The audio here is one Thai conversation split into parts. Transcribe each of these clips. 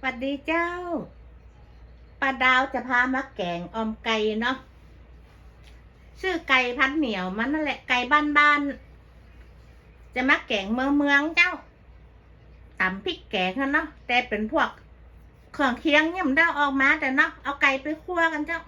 สวัสดีเจ้าป้าดาวจะพามาแกงออมไก่เนาะชื่อไก่พันเหนียวมันนั่นแหละไก่บ้านๆจะมาแกงเมืองเมืองเจ้าตำพริกแกงกันเนาะแต่เป็นพวกเครื่องเคียงเนี่ยมันได้ออกมาแต่เนาะเอาไก่ไปคั่วกันเจ้า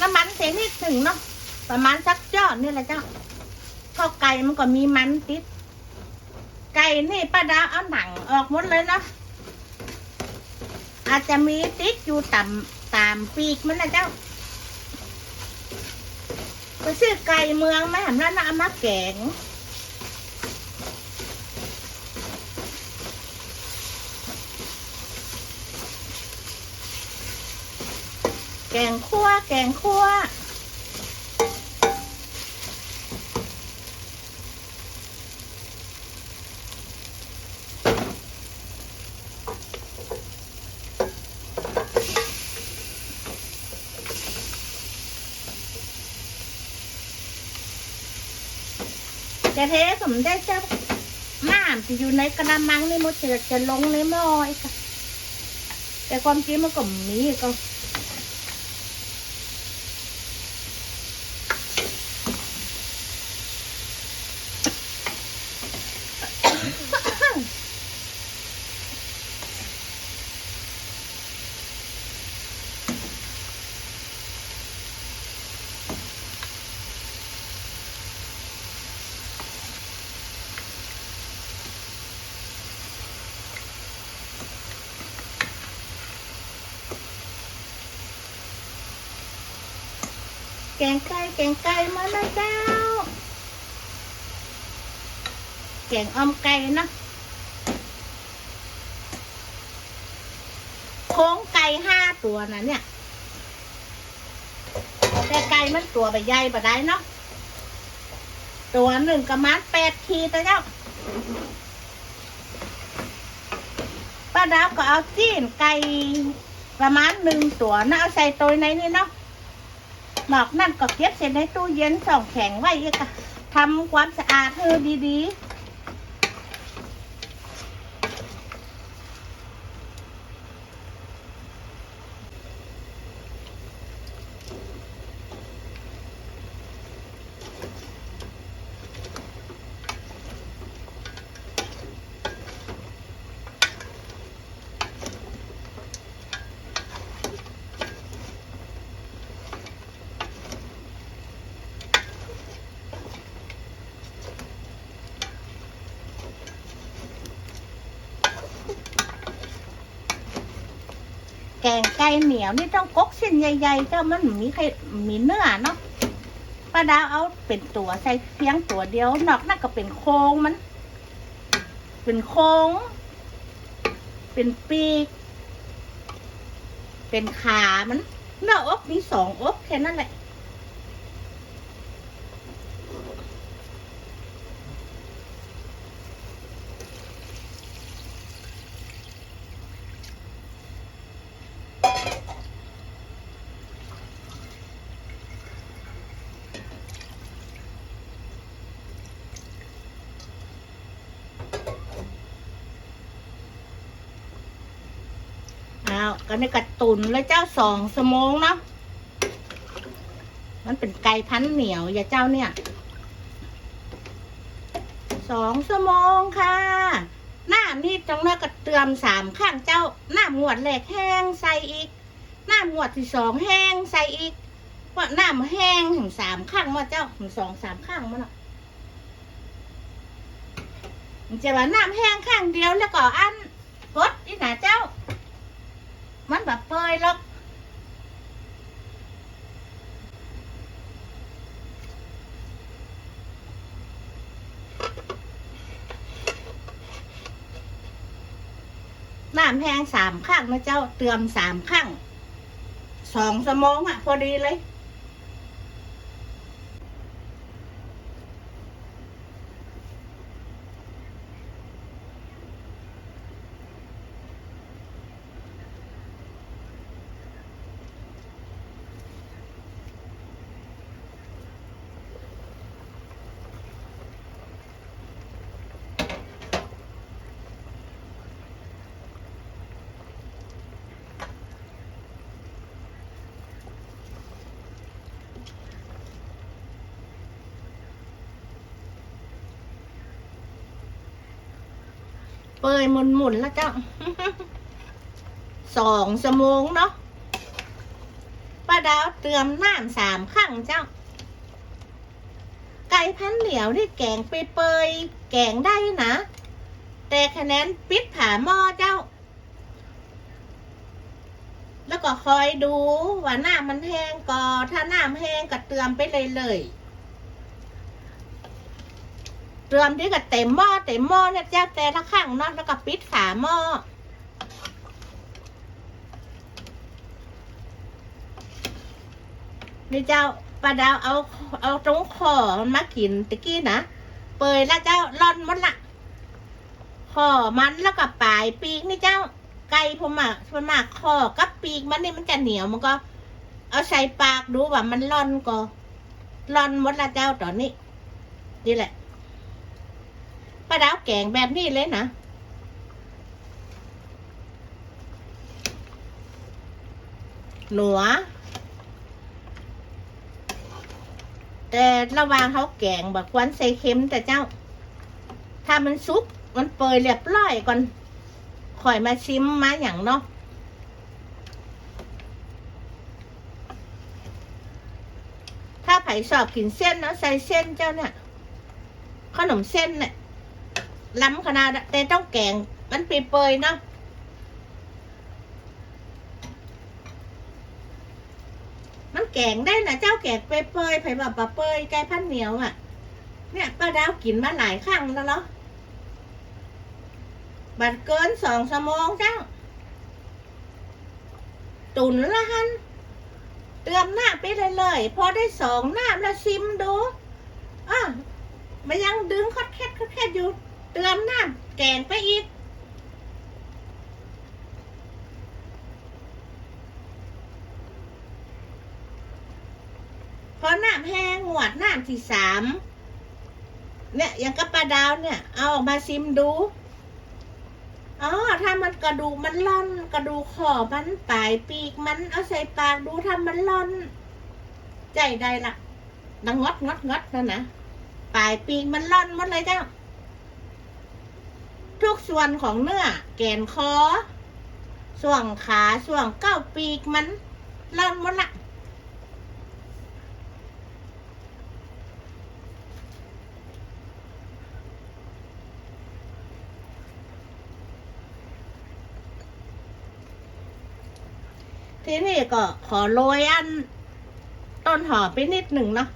น้ำมันเสียนิด ถึงเนาะประมาณสักยอดนี่แหละเจ้าเพราะไก่มันก็มีมันติด ไก่นี่ป้าดาเอาหนังออกหมดเลยเนาะอาจจะมีติดอยู่ต่ำตามปีกมันนะเจ้าไปซื้อไก่เมืองมาหันแล้วนะเอามาแกงแกงคั่วแกงคั่ว จะเทสมได้เจ้าน้ำที่อยู่ในกระมังนี่มันจะจะลงในหม้ออีกค่ะแต่ความจริงมันก็มีก็ แกงไก่แกงไก่มาแล้วเจ้า แกงออมไก่นะโค้งไก่ห้าตัวนะเนี่ย แต่ไก่มันตัวใบใหญ่ปะได้เนาะตัวหนึ่งประมาณแปดขีดนะเจ้าป้าดาวก็เอาจีนไก่ประมาณหนึ่งตัวนะเอาใส่ตัวในนี่เนาะ หมอกนั่นก็เก็บเสร็จในตู้เย็นส่องแข็งไว้อีกอะทำความสะอาดเธอดีๆ แกงไก่เหนียวนี่ต้องกกเส้นใหญ่ๆเจ้ามันมีใครมีเนื้อเนาะป้าดาวเอาเป็นตัวใส่เพียงตัวเดียวนอกนั่นก็เป็นโค้งมัน เป็นโค้ง เป็นปีก เป็นขามันหน้าอกมีสองอกแค่นั้นแหละ อ้าวก็ในกระตุนแล้วเจ้าสองสมองเนาะมันเป็นไก่พันเหนียว อย่าเจ้าเนี่ยสองสมองค่ะ หน้านี่จังเลยกระเตือมสามข้างเจ้า หน้าหมวดแรกแห้งใส่อีก หน้าหมวดที่สองแห้งใส่อีกว่าหน้ามันแห้งถึงสามข้างมาเจ้าถึงสองสามข้างมันอะมันจะว่าน้ำแห้งข้างเดียวแล้วก็อันกดอีหนาเจ้า มันแบบเปยหรอกน้ำแห้งสามข้างนะเจ้าเตือมสามข้างสองสมองอะ พอดีเลย เปยหมุนหมุนแล้วเจ้าสองสมงเนาะป้าดาวเตรียมน้ำสามข้างเจ้า ไก่พันเหนียวนี่แกงเปยๆแกงได้นะ แต่คะแนนปิดผาหม้อเจ้า แล้วก็คอยดูว่าน้ำมันแห้งก็ถ้าน้ำแห้งก็เติมไปเลยเลย เติมที่ก็เต็มหม้อเต็มหม้อเนี่ยเจ้าแต่ละข้างเนาะแล้วก็ปิดฝาหม้อนี่เจ้าปลาดาวเอาเอาตรงคอมันมากินตะกี้นะเปยแล้วเจ้าร่อนมันละคอมันแล้วก็ปลายปีกนี่เจ้าไก่พมอะพมากคอกับปีกมันนี่มันจะเหนียวมันก็ เอาใส่ปากดูว่ามันร่อนก็ร่อนมดละเจ้าตอนนี้นี่แหละ ปลาดาวแกงแบบนี้เลยนะหนัว แต่ระวางเขาแกงแบบควันใส่เค็มแต่เจ้า ถ้ามันซุปมันเปยเรียบร้อยก่อนข่อยมาชิมมาอย่างเนาะถ้าไผ่ชอบกินเส้นเนาะใส่เส้นเจ้าเนี่ยขนมเส้นเนี่ย ล้ำขนาดแต่ต้องแกงมันเปรยๆเนาะมันแกงได้นะเจ้าแกงเปรยๆไผ่แบบปะเปยไก่พันเหนียวอะ เนี่ยป้าดาวกินมาหลายครั้งแล้วเนาะบัดเกินสองสมองเจ้า ตุนละหันเติมหน้าไปเลยเลยๆพอได้สองหน้าแล้วชิมดูอะมันยังดึงคอดแคดคอดแคดอยู่ เติมน้ำแกงไปอีก พอน้ำแห้งหวดน้ำที่สามเนี่ยอย่างกับปลาดาวเนี่ย เอาออกมาซิมดู อ๋อ ถ้ามันกระดูกมันล่อน กระดูกขอมันปลายปีกมันเอาใส่ปากดูถ้ามันล่อน ใจได้ละดังงดงดงดนั่นนะปลายปีกมันล่อนหมดเลยเจ้า ทุกส่วนของเนื้อ แกนคอ ส่วงขาส่วงเก้าปีกมันล่อนหมดละทีนี้ก็ขอโรยอันต้นหอมไปนิดหนึ่งเนาะ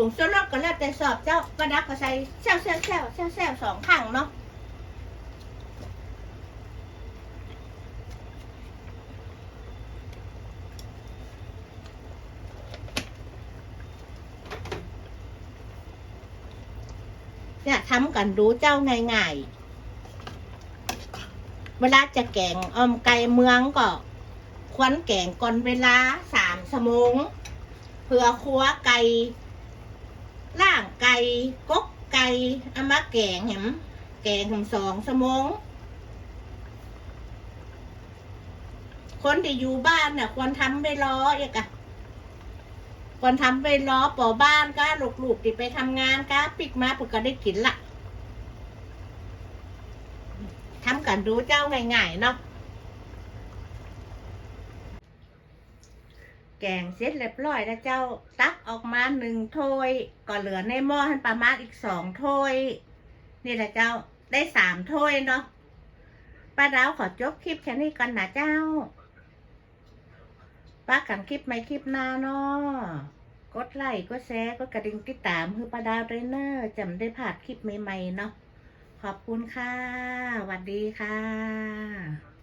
ผงชูรสก็แล้วแต่สอบเจ้าก็ดักก็ใส่แซวแซวแซวแซวแซวสองข้างเนาะเนี่ยทำกันดูเจ้าง่ายๆ เวลาจะแกงอมไก่เมืองก็ ควนแกงก่อนเวลาสามชั่วโมงเพื่อคัวไก่ ล่างไก่กกไก่อามาแกงเห็นแกงถึงสองชั่วโมงคนที่อยู่บ้านเนี่ยควรทำไปรอเอกอะก่อนทำไปล้อปอบ้านก็ลูกๆติไปทำงานก็ปิกมาเพื่อก็ได้กินละทำกันดูเจ้าง่ายๆเนาะ แกงเสร็จเรียบร้อยแล้วเจ้าตักออกมาหนึ่งถ้วยก็เหลือในหม้อให้ประมาณอีกสองถ้วย นี่แหละเจ้าได้สามถ้วยเนาะป้าดาวขอจบคลิปแค่นี้ก่อนนะเจ้าป้ากันคลิปไหมคลิปหน้าเนาะกดไลค์กดแชร์กดกระดิ่งติดตามคือประดาวเรนเนอร์จำได้ผ่านคลิปใหม่ๆเนาะขอบคุณค่ะสวัสดีค่ะ